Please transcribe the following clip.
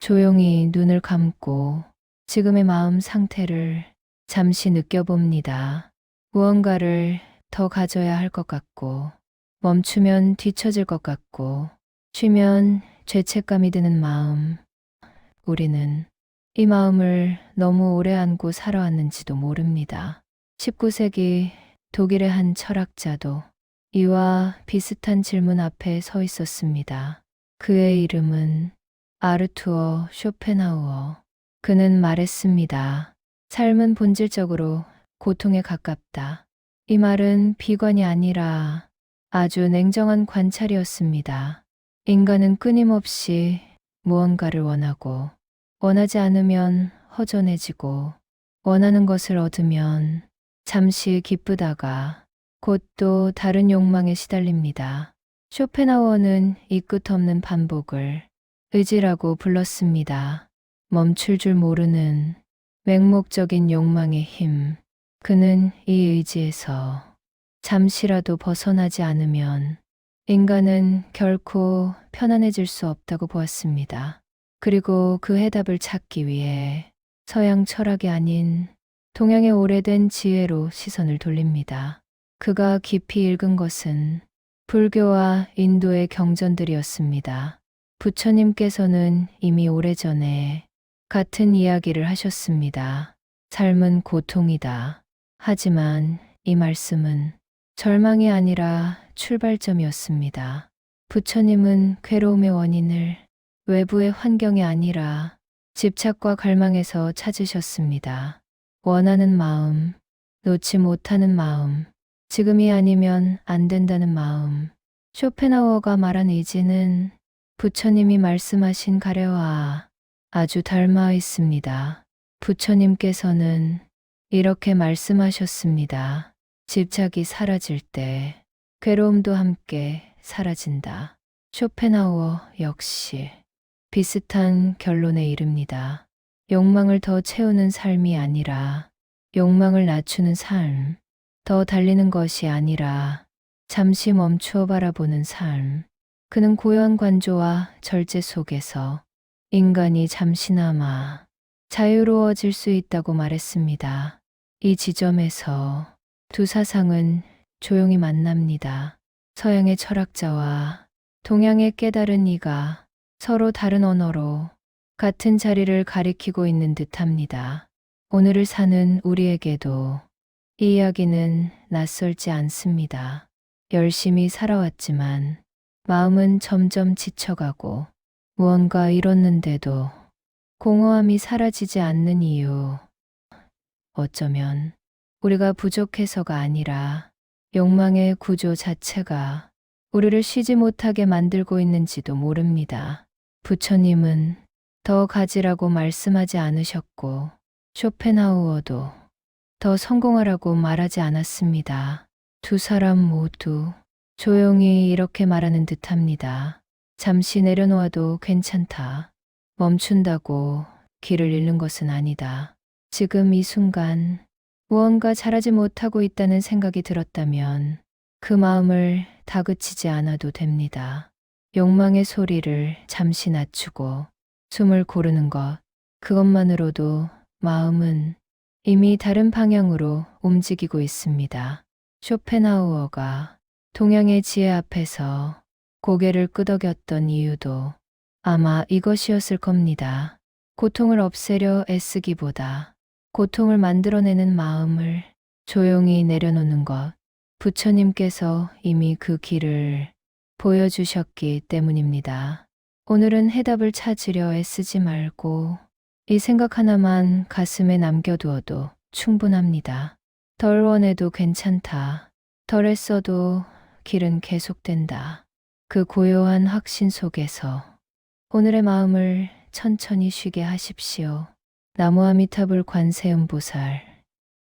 조용히 눈을 감고 지금의 마음 상태를 잠시 느껴봅니다. 무언가를 더 가져야 할 것 같고, 멈추면 뒤처질 것 같고, 쉬면 죄책감이 드는 마음. 우리는 이 마음을 너무 오래 안고 살아왔는지도 모릅니다. 19세기 독일의 한 철학자도 이와 비슷한 질문 앞에 서 있었습니다. 그의 이름은 아르투어 쇼펜하우어. 그는 말했습니다. 삶은 본질적으로 고통에 가깝다. 이 말은 비관이 아니라 아주 냉정한 관찰이었습니다. 인간은 끊임없이 무언가를 원하고 원하지 않으면 허전해지고 원하는 것을 얻으면 잠시 기쁘다가 곧 또 다른 욕망에 시달립니다. 쇼펜하우어는 이 끝없는 반복을 의지라고 불렀습니다. 멈출 줄 모르는 맹목적인 욕망의 힘. 그는 이 의지에서 잠시라도 벗어나지 않으면 인간은 결코 편안해질 수 없다고 보았습니다. 그리고 그 해답을 찾기 위해 서양 철학이 아닌 동양의 오래된 지혜로 시선을 돌립니다. 그가 깊이 읽은 것은 불교와 인도의 경전들이었습니다. 부처님께서는 이미 오래전에 같은 이야기를 하셨습니다. 삶은 고통이다. 하지만 이 말씀은 절망이 아니라 출발점이었습니다. 부처님은 괴로움의 원인을 외부의 환경이 아니라 집착과 갈망에서 찾으셨습니다. 원하는 마음, 놓지 못하는 마음, 지금이 아니면 안 된다는 마음. 쇼펜하우어가 말한 의지는 부처님이 말씀하신 가래와 아주 닮아 있습니다. 부처님께서는 이렇게 말씀하셨습니다. 집착이 사라질 때 괴로움도 함께 사라진다. 쇼펜하우어 역시 비슷한 결론에 이릅니다. 욕망을 더 채우는 삶이 아니라 욕망을 낮추는 삶, 더 달리는 것이 아니라 잠시 멈추어 바라보는 삶. 그는 고요한 관조와 절제 속에서 인간이 잠시나마 자유로워질 수 있다고 말했습니다. 이 지점에서 두 사상은 조용히 만납니다. 서양의 철학자와 동양의 깨달은 이가 서로 다른 언어로 같은 자리를 가리키고 있는 듯 합니다. 오늘을 사는 우리에게도 이 이야기는 낯설지 않습니다. 열심히 살아왔지만 마음은 점점 지쳐가고 무언가 잃었는데도 공허함이 사라지지 않는 이유. 어쩌면 우리가 부족해서가 아니라 욕망의 구조 자체가 우리를 쉬지 못하게 만들고 있는지도 모릅니다. 부처님은 더 가지라고 말씀하지 않으셨고 쇼펜하우어도 더 성공하라고 말하지 않았습니다. 두 사람 모두 조용히 이렇게 말하는 듯 합니다. 잠시 내려놓아도 괜찮다. 멈춘다고 길을 잃는 것은 아니다. 지금 이 순간 무언가 잘하지 못하고 있다는 생각이 들었다면 그 마음을 다그치지 않아도 됩니다. 욕망의 소리를 잠시 낮추고 숨을 고르는 것, 그것만으로도 마음은 이미 다른 방향으로 움직이고 있습니다. 쇼펜하우어가 동양의 지혜 앞에서 고개를 끄덕였던 이유도 아마 이것이었을 겁니다. 고통을 없애려 애쓰기보다 고통을 만들어내는 마음을 조용히 내려놓는 것. 부처님께서 이미 그 길을 보여주셨기 때문입니다. 오늘은 해답을 찾으려 애쓰지 말고 이 생각 하나만 가슴에 남겨두어도 충분합니다. 덜 원해도 괜찮다. 덜 애써도 길은 계속된다. 그 고요한 확신 속에서 오늘의 마음을 천천히 쉬게 하십시오. 나무아미타불 관세음보살